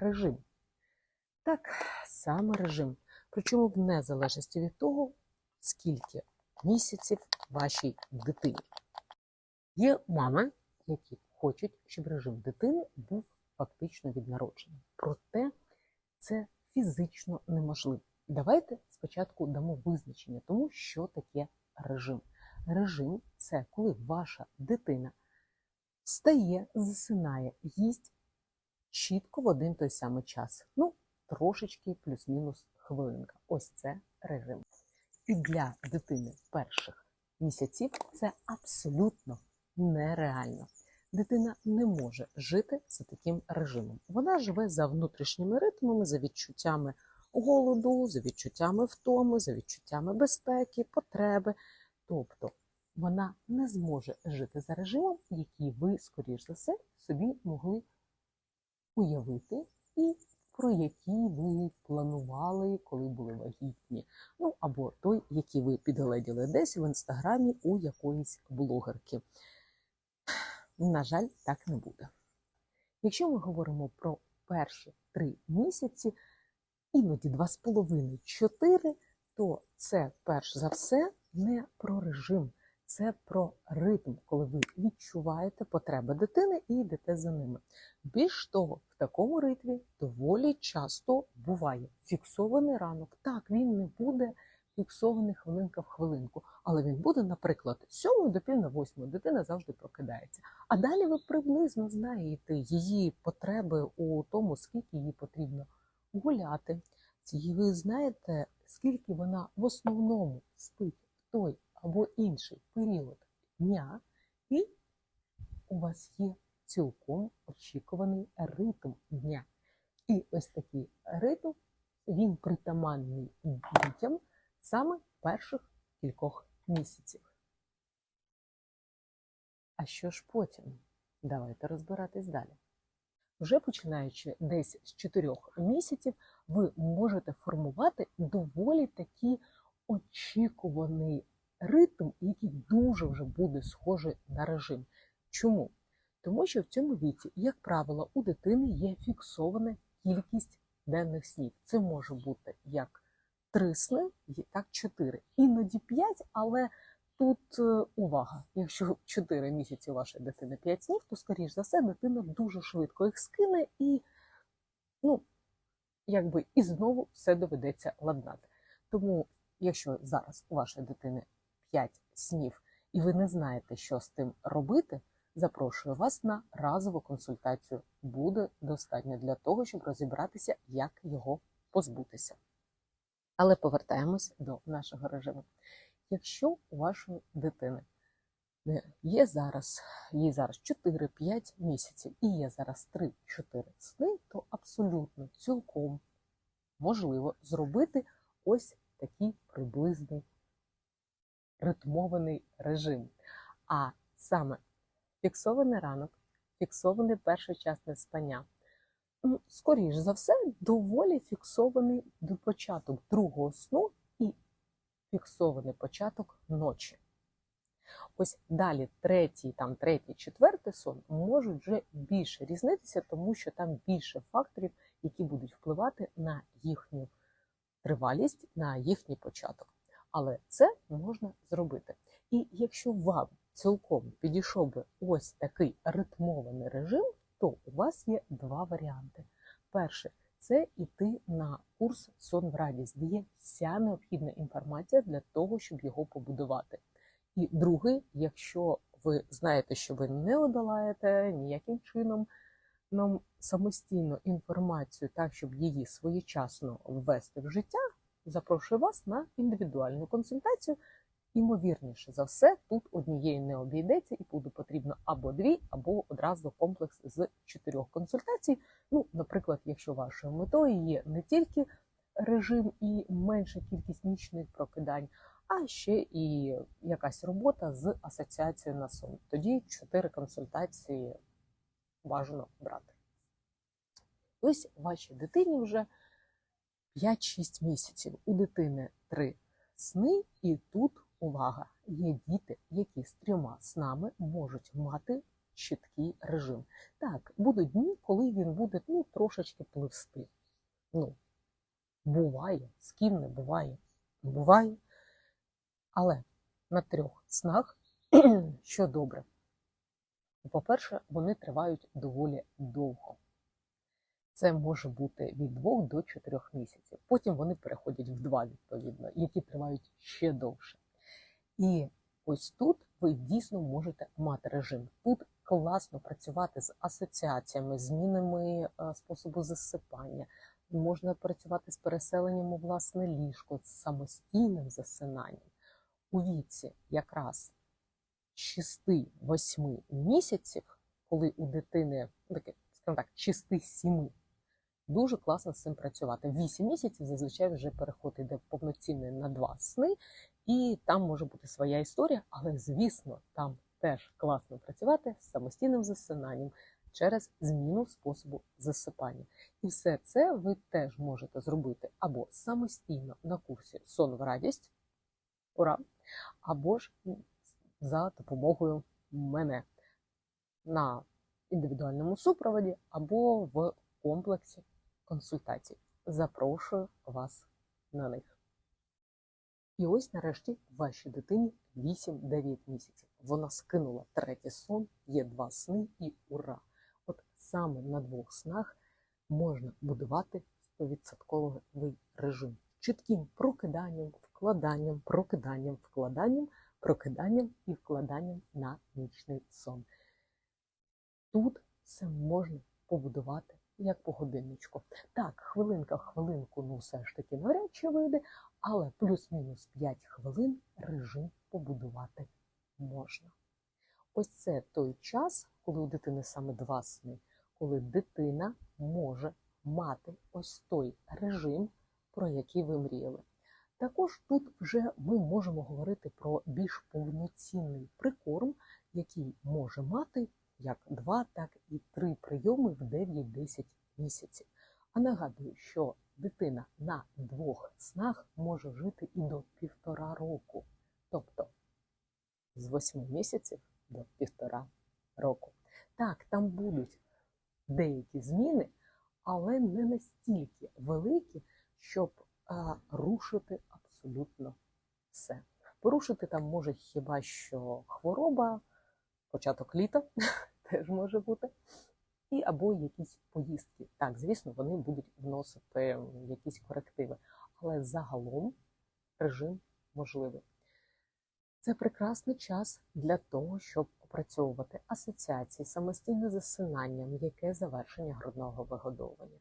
режим. Так, саме режим. Причому в незалежності від того, скільки місяців вашій дитині. Є мами, які хочуть, щоб режим дитини був фактично від народження. Проте це фізично неможливо. Давайте спочатку дамо визначення тому, що таке режим. Режим це коли ваша дитина встає, засинає, їсть чітко в один той самий час. Ну, трошечки плюс-мінус хвилинка. Ось це режим. І для дитини перших місяців це абсолютно нереально. Дитина не може жити за таким режимом. Вона живе за внутрішніми ритмами, за відчуттями голоду, за відчуттями втоми, за відчуттями безпеки, потреби. Тобто вона не зможе жити за режимом, який ви, скоріш за все, собі могли уявити і про який ви планували, коли були вагітні. Ну або той, який ви підгледіли десь в інстаграмі у якоїсь блогерки. На жаль, так не буде. Якщо ми говоримо про перші три місяці, іноді два з половиною чотири, то це перш за все не про режим, це про ритм, коли ви відчуваєте потреби дитини і йдете за ними. Більш того, в такому ритмі доволі часто буває фіксований ранок. Так, він не буде фіксований хвилинка в хвилинку, але він буде, наприклад, з 7 до пів на 8 дитина завжди прокидається. А далі ви приблизно знаєте її потреби у тому, скільки їй потрібно гуляти. І ви знаєте, скільки вона в основному спить в той або інший період дня, і у вас є цілком очікуваний ритм дня. І ось такий ритм він притаманний дітям саме перших кількох місяців. А що ж потім? Давайте розбиратись далі. Вже починаючи десь з 4 місяців, ви можете формувати доволі такий очікуваний ритм, який дуже вже буде схожий на режим. Чому? Тому що в цьому віці, як правило, у дитини є фіксована кількість денних снів. Це може бути як три сни, так чотири, іноді п'ять, але тут е, увага. Якщо 4 місяці у вашої дитини 5 снів, то, скоріш за все, дитина дуже швидко їх скине і, ну, якби і знову все доведеться ладнати. Тому, якщо зараз у вашої дитини 5 снів, і ви не знаєте, що з тим робити, запрошую вас на разову консультацію. Буде достатньо для того, щоб розібратися, як його позбутися. Але повертаємось до нашого режиму. Якщо у вашої дитини є зараз, їй зараз 4-5 місяців і є зараз 3-4 сни, то абсолютно цілком можливо зробити ось такий приблизний ритмований режим. А саме фіксований ранок, фіксоване першочасне спання. Ну, Скоріш за все, доволі фіксований початок другого сну і фіксований початок ночі. Ось далі третій, там третій, четвертий сон можуть вже більше різнитися, тому що там більше факторів, які будуть впливати на їхню тривалість, на їхній початок. Але це можна зробити. І якщо вам цілком підійшов би ось такий ритмований режим, то у вас є два варіанти. Перше це йти на курс сон в радість, де є вся необхідна інформація для того, щоб його побудувати. І другий, якщо ви знаєте, що ви не одолаєте ніяким чином нам самостійно інформацію, так щоб її своєчасно ввести в життя, запрошую вас на індивідуальну консультацію. Імовірніше за все, тут однієї не обійдеться, і буде потрібно або дві, або одразу комплекс з чотирьох консультацій. Ну, наприклад, якщо вашою метою є не тільки режим і менша кількість нічних прокидань, а ще і якась робота з асоціацією на сон. Тоді чотири консультації бажано брати. Ось вашій дитині вже 5-6 місяців. У дитини 3 сни, і тут увага! Є діти, які з трьома снами можуть мати чіткий режим. Так, будуть дні, коли він буде ну, трошечки пливсти. Ну, буває, з ким не буває. Буває. Але на трьох снах, що добре. По-перше, вони тривають доволі довго. Це може бути від 2 до 4 місяців. Потім вони переходять в 2, відповідно, які тривають ще довше. І ось тут ви дійсно можете мати режим. Тут класно працювати з асоціаціями, змінами е, способу засипання. Можна працювати з переселенням у власне ліжко, з самостійним засинанням. У віці якраз 6-8 місяців, коли у дитини ну, скажімо так, 6-7, дуже класно з цим працювати. 8 місяців зазвичай вже переход йде повноцінний на два сни, і там може бути своя історія, але звісно, там теж класно працювати з самостійним засинанням через зміну способу засипання. І все це ви теж можете зробити або самостійно на курсі сон в радість, ура, або ж за допомогою мене на індивідуальному супроводі або в комплексі консультацій. Запрошую вас на них. І ось нарешті вашій дитині 8-9 місяців. Вона скинула третій сон, є два сни і ура! От саме на двох снах можна будувати 100% режим. Чітким прокиданням, вкладанням, прокиданням, вкладанням, прокиданням і вкладанням на нічний сон. Тут все можна побудувати як по годинничку. Так, хвилинка в хвилинку, ну все ж таки навряд чи вийде, але плюс-мінус 5 хвилин режим побудувати можна. Ось це той час, коли у дитини саме два сни, коли дитина може мати ось той режим, про який ви мріяли. Також тут вже ми можемо говорити про більш повноцінний прикорм, який може мати як два, так і три прийоми в 9-10 місяців. А нагадую, що дитина на двох снах може жити і до півтора року, тобто з 8 місяців до півтора року. Так, там будуть деякі зміни, але не настільки великі, щоб а, рушити абсолютно все. Порушити там може хіба що хвороба, початок літа теж може бути, і або якісь поїздки. Так, звісно, вони будуть вносити якісь корективи, але загалом режим можливий. Це прекрасний час для того, щоб опрацьовувати асоціації, самостійне засинання, м'яке завершення грудного вигодовування.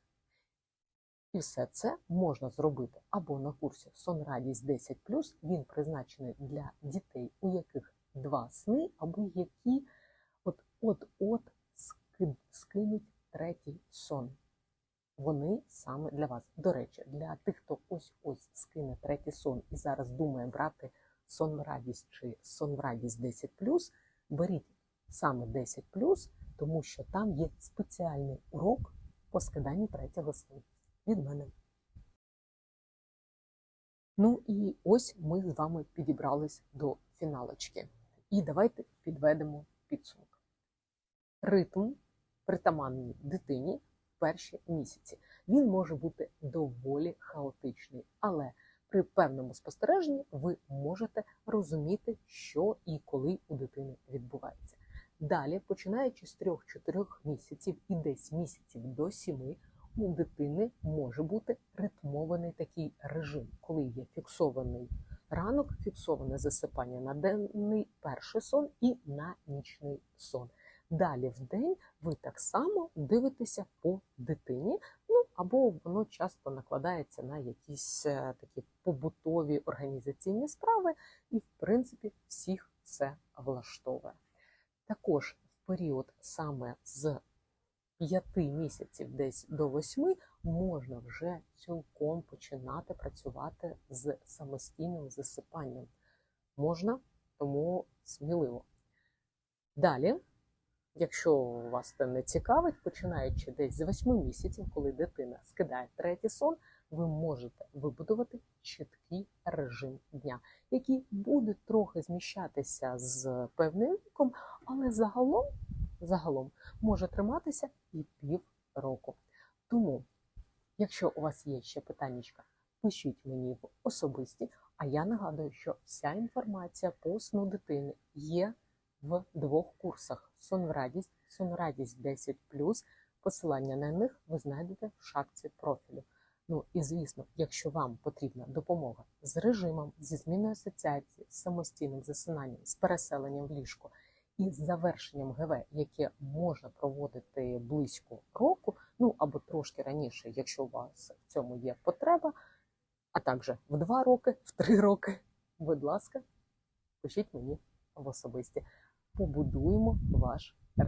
І все це можна зробити або на курсі Сон Радість 10 він призначений для дітей, у яких два сни, або які от-от скинуть третій сон. Вони саме для вас. До речі, для тих, хто ось-ось скине третій сон і зараз думає брати сон в радість чи сон в радість 10 беріть саме 10 тому що там є спеціальний урок по скиданню третього сну від мене. Ну і ось ми з вами підібрались до фіналочки. І давайте підведемо підсумок. Ритм притаманний дитині в перші місяці. Він може бути доволі хаотичний, але при певному спостереженні ви можете розуміти, що і коли у дитини відбувається. Далі, починаючи з 3-4 місяців і десь місяців до 7, у дитини може бути ритмований такий режим, коли є фіксований ранок, фіксоване засипання на денний перший сон і на нічний сон. Далі в день ви так само дивитеся по дитині, ну або воно часто накладається на якісь е, такі побутові організаційні справи, і, в принципі, всіх все влаштовує. Також в період саме з 5 місяців десь до 8 можна вже цілком починати працювати з самостійним засипанням. Можна, тому сміливо. Далі. Якщо вас це не цікавить, починаючи десь з 8 місяців, коли дитина скидає третій сон, ви можете вибудувати чіткий режим дня, який буде трохи зміщатися з певним віком, але загалом загалом може триматися і пів року. Тому, якщо у вас є ще питання, пишіть мені в особисті. А я нагадую, що вся інформація по сну дитини є в двох курсах: сон в радість, сон радість 10 Посилання на них ви знайдете в шапці профілю. Ну і звісно, якщо вам потрібна допомога з режимом, зі зміною асоціації, з самостійним засинанням, з переселенням в ліжко і з завершенням ГВ, яке можна проводити близько року, ну або трошки раніше, якщо у вас в цьому є потреба, а також в два роки, в три роки, будь ласка, пишіть мені в особисті. Побудуємо ваш